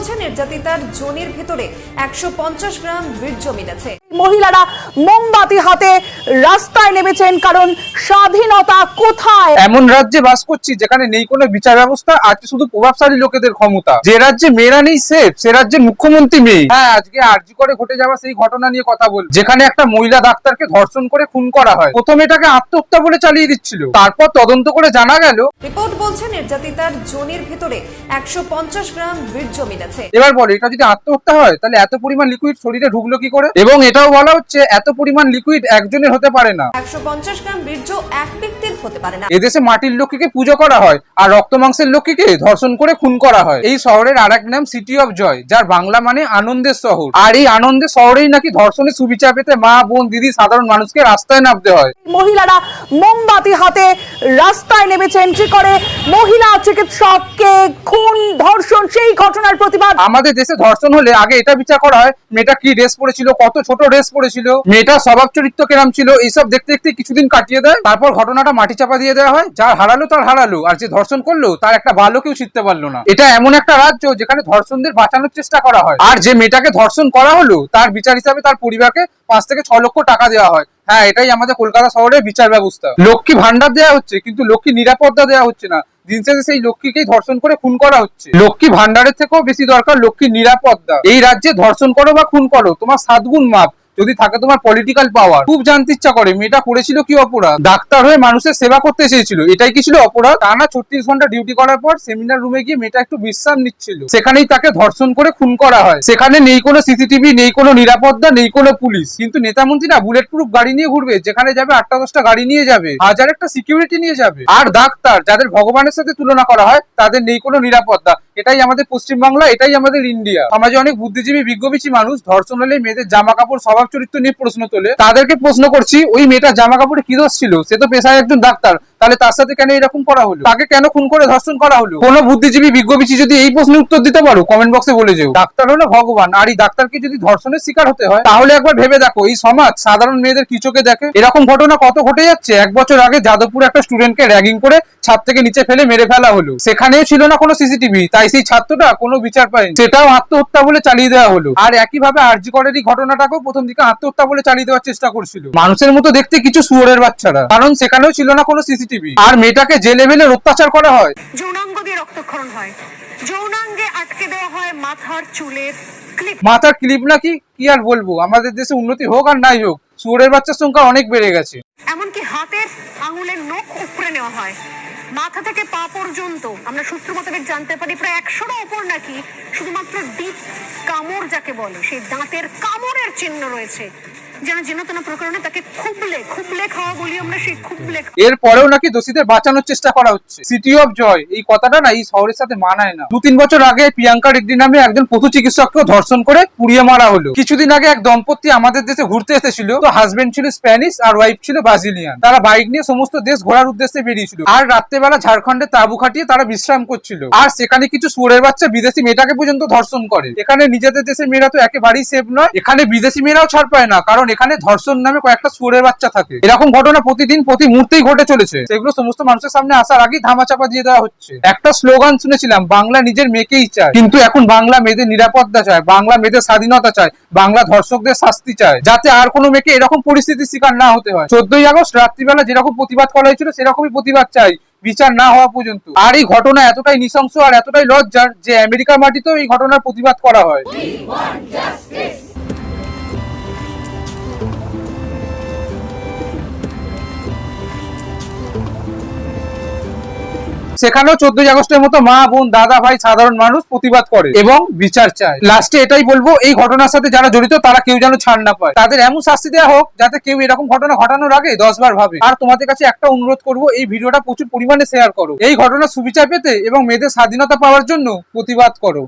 বলছে নির্যাতিতার জনির ভেতরে একশো পঞ্চাশ গ্রাম বীর্য মিলেছে মহিলারা মোমবাতি হাতে রাস্তায় নেমেছেন কারণ স্বাধীনতা কোথায়? এমন রাজ্যে বাস করছি যেখানে নেই কোনো বিচার ব্যবস্থা আছে শুধু প্রভাবশালী লোকেদের ক্ষমতা। যে রাজ্যে মেয়েরা নেই সেফ সে রাজ্যের মুখ্যমন্ত্রী মেয়ে। হ্যাঁ আজকে আরজি করে ঘটে যাওয়া সেই ঘটনা নিয়ে কথা বল। যেখানে একটা মহিলা ডাক্তারকে ধর্ষণ করে খুন করা হয়। প্রথমে এটাকে আত্মহত্যা বলে চালিয়ে দিচ্ছিল। তারপর তদন্ত করে জানা গেল রিপোর্ট বলছে নির্যাতিতার জনির ভেতরে একশো পঞ্চাশ গ্রাম বীর্য মিলেছে। এবার বলে এটা যদি আত্মহত্যা হয় তাহলে এত পরিমাণ লিকুইড শরীরে ঢুকলো কি করে? এবং এটাও বলা হচ্ছে এত পরিমাণ লিকুইড একজনের হতে পারে না। একশো পঞ্চাশ গ্রাম বীর্য এক ব্যক্তির হতে পারে না। এদেশে মাটির লক্ষ্মীকে পুজো করা হয় আর রক্ত মাংসের লক্ষ্মীকে ধর্ষণ করে খুন করা হয়। এই শহরের আর এক নাম সিটি অফ জয় যার বাংলা মানে আনন্দের শহর। আর এই আনন্দের শহরেই নাকি ধর্ষণের সুবিচার পেতে মা বোন দিদি সাধারণ মানুষকে রাস্তায় নামতে হয়। মহিলারা মোমবাতি হাতে রাস্তায় নেমেছে এন্ট্রি করে। মহিলা চিকিৎসককে খুন ধর্ষণ সেই ঘটনার প্রতিবাদ। আমাদের দেশে ধর্ষণ হলে আগে এটা বিচার করা হয় মেয়েটা কি ড্রেস পরেছিল কত ছোট ড্রেস পরেছিল মেয়েটা স্বভাব চরিত্র কেরাম ছিল, এইসব দেখতে দেখতে কিছুদিন কাটিয়ে দেয়, তারপর ঘটনাটা মাটি চাপা দিয়ে দেওয়া হয়, যার হারালো তার হারালো, আর যে ধর্ষণ করল, তার একটা ভালো কেউ শিখতে পারল না। এটা এমন একটা রাজ্য যেখানে ধর্ষণদের বাঁচানোর চেষ্টা করা হয়। আর যে মেয়েটাকে ধর্ষণ করা হলো, তার বিচার হিসাবে তার পরিবারকে পাঁচ থেকে ছ লক্ষ টাকা দেওয়া হয়। হ্যাঁ এটাই আমাদের কলকাতা শহরের বিচার ব্যবস্থা। লক্ষ্মী ভান্ডার দেওয়া হচ্ছে, কিন্তু লক্ষ্মী নিরাপত্তা দেওয়া হচ্ছে না। দিন শেষে সেই লক্ষ্মীকেই ধর্ষণ করে খুন করা হচ্ছে। লক্ষ্মী ভান্ডারের থেকেও বেশি দরকার লক্ষ্মীর নিরাপত্তা। এই রাজ্যে ধর্ষণ করো বা খুন করো, তোমার সাত গুণ মাপ। যদি থাকে তোমার পলিটিক্যাল পাওয়ার খুব জানতে ইচ্ছা করে, মেয়েটা করেছিল কি অপরাধ? ডাক্তার হয়ে মানুষের সেবা করতে চেয়েছিল, এটাই কি ছিল অপরাধ? টানা ছত্রিশ ঘণ্টা ডিউটি করার পর সেমিনার রুমে গিয়ে মেয়েটা একটু বিশ্রাম নিচ্ছিল। সেখানেই তাকে ধর্ষণ করে খুন করা হয়। সেখানে নেই কোনো সিসিটিভি নেই কোনো নিরাপত্তা, নেই কোনো পুলিশ। কিন্তু নেতা মন্ত্রীরা বুলেট প্রুফ গাড়ি নিয়ে ঘুরবে, যেখানে যাবে আটটা দশটা গাড়ি নিয়ে যাবে, হাজার একটা সিকিউরিটি নিয়ে যাবে। আর ডাক্তার, যাদের ভগবানের সাথে তুলনা করা হয়, তাদের নেই কোনো নিরাপত্তা। এটাই আমাদের পশ্চিমবাংলা, এটাই আমাদের ইন্ডিয়া। সমাজে অনেক বুদ্ধিজীবী বিজ্ঞবিচি মানুষ ধর্ষণ হলে মেয়েদের জামা কাপড় স্বভাব চরিত্র নিয়ে প্রশ্ন তোলে। তাদেরকে প্রশ্ন করছি, ওই মেয়েটা জামা কাপড়ে কি দোষ ছিল? সে তো পেশায় একজন ডাক্তার। তাহলে তার সাথে কেন এরকম করা হলো? তাকে কেন খুন করে ধর্ষণ করা হলো? কোন বুদ্ধিজীবী বিজ্ঞবিচি যদি এই প্রশ্নের উত্তর দিতে পারো কমেন্ট বক্সে বলে যেও। ডাক্তার হলো ভগবান, আর এই ডাক্তারকে যদি ধর্ষণের শিকার হতে হয়, তাহলে একবার ভেবে দেখো, এই সমাজ সাধারণ মেয়েদের কি চোখে দেখে? এরকম ঘটনা কত ঘটে যাচ্ছে? এক বছর আগে যাদবপুর একটা স্টুডেন্টকে র্যাগিং করে ছাদ থেকে নিচে ফেলে মেরে ফেলা হলো। সেখানেও ছিল না কোনো সিসিটিভি তাই সেই ছাত্রটা কোনো বিচার পায়নি। সেটাও আত্মহত্যা বলে চালিয়ে দেওয়া হলো। আর একইভাবে আরজি করের এই ঘটনাটাকেও প্রথম দিকে আত্মহত্যা বলে চালিয়ে দেওয়ার চেষ্টা করছিল। মানুষের মতো দেখতে কিছু শুয়োরের বাচ্চারা। কারণ সেখানেও ছিল না কোনো সিসিটিভি আর মেয়েটাকে যে লেভেলের অত্যাচার করা হয়। যৌনাঙ্গ দিয়ে রক্তক্ষরণ হয়। যৌনাঙ্গে আটকে দেওয়া হয় মাথার চুলের ক্লিপ মাথার ক্লিপ নাকি? কি আর বলব? আমাদের দেশে উন্নতি হোক আর নাই হোক শুয়োরের বাচ্চার সংখ্যা অনেক বেড়ে গেছে। এমনকি হাতের আঙুলের নখ উপড়ে নেওয়া হয়। মাথা থেকে পা পর্যন্ত আমরা সূত্র মোতাবেক জানতে পারি প্রায় একশোর ওপর নাকি শুধুমাত্র ডিপ কামড় যাকে বলে সেই দাঁতের কামড়ের চিহ্ন রয়েছে। যেন যেন প্রকরণে তাকে খুবলে খুবলে খাওয়া বলি আমরা, সেই খুবলে এর নাকি দোষীদের বাঁচানোর চেষ্টা করা হচ্ছে। সিটি অফ জয় এই কথাটা না এই শহরের সাথে মানায় না। দু তিন বছর আগে নামে একজন ধর্ষণ করে পুড়িয়ে মারা কিছুদিন আগে এক দম্পতি আমাদের দেশে ঘুরতে তো ছিল স্প্যানিশ আর ওয়াইফ ছিল তারা বাইক নিয়ে সমস্ত দেশ ঘোরার উদ্দেশ্যে বেরিয়েছিল। আর রাত্রেবেলা তাঁবু খাটিয়ে তারা বিশ্রাম করছিল। আর সেখানে কিছু সুরের বাচ্চা বিদেশি মেয়েটাকে পর্যন্ত ধর্ষণ করে। এখানে নিজেদের দেশের মেয়েরা তো একেবারেই সেফ নয়। এখানে বিদেশি মেয়েরাও ছাড় পায় না। কারণ এখানে ধর্ষণ নামে কয়েকটা সুরের বাচ্চা থাকে। এরকম ঘটনা প্রতিদিন, প্রতি মুহূর্তেই ঘটে চলেছে। সেগুলো সমস্ত মানুষের সামনে আসার আগেই ধামাচাপা দিয়ে দেওয়া হচ্ছে। একটা স্লোগান শুনেছিলাম, বাংলা নিজের মেয়েকেই চায়। কিন্তু এখন বাংলা মেয়েদের নিরাপত্তা চায়, বাংলা মেয়েদের স্বাধীনতা চায়, বাংলা ধর্ষকদের শাস্তি চায়, যাতে আর কোনো মেয়েকে এরকম পরিস্থিতির শিকার না হতে হয়। চোদ্দই আগস্ট রাত্রিবেলা যেরকম প্রতিবাদ করা হয়েছিল, সেরকমই প্রতিবাদ চাই, বিচার না হওয়া পর্যন্ত। আর এই ঘটনা এতটাই নৃশংস আর এতটাই লজ্জার যে আমেরিকার মাটিতেও এই ঘটনার প্রতিবাদ করা হয়। সেখানেও চোদ্দই আগস্টের মতো মা বোন দাদা ভাই সাধারণ মানুষ প্রতিবাদ করে। এবং বিচার চায়। লাস্টে এটাই বলব এই ঘটনার সাথে যারা জড়িত তারা কেউ যেন ছাড় না পায়। তাদের এমন শাস্তি দেওয়া হোক যাতে কেউ এরকম ঘটনা ঘটানোর আগে দশবার ভাবে। আর তোমাদের কাছে একটা অনুরোধ করব এই ভিডিওটা প্রচুর পরিমাণে শেয়ার করো। এই ঘটনা সুবিচার পেতে এবং মেয়েদের স্বাধীনতা পাওয়ার জন্য প্রতিবাদ করো।